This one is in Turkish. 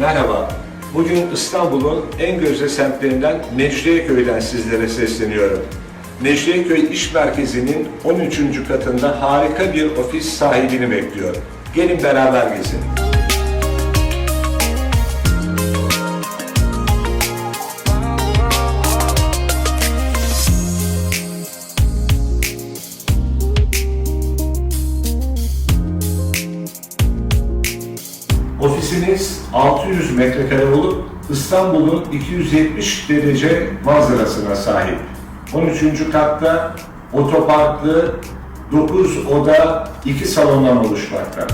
Merhaba. Bugün İstanbul'un en gözde semtlerinden Mecidiyeköy'den sizlere sesleniyorum. Mecidiyeköy İş Merkezi'nin 13. katında harika bir ofis sahibini bekliyor. Gelin beraber gezin. Ofisiniz 600 metrekare olup İstanbul'un 270 derece manzarasına sahip. 13. katta otoparklı 9 oda 2 salondan oluşmakta.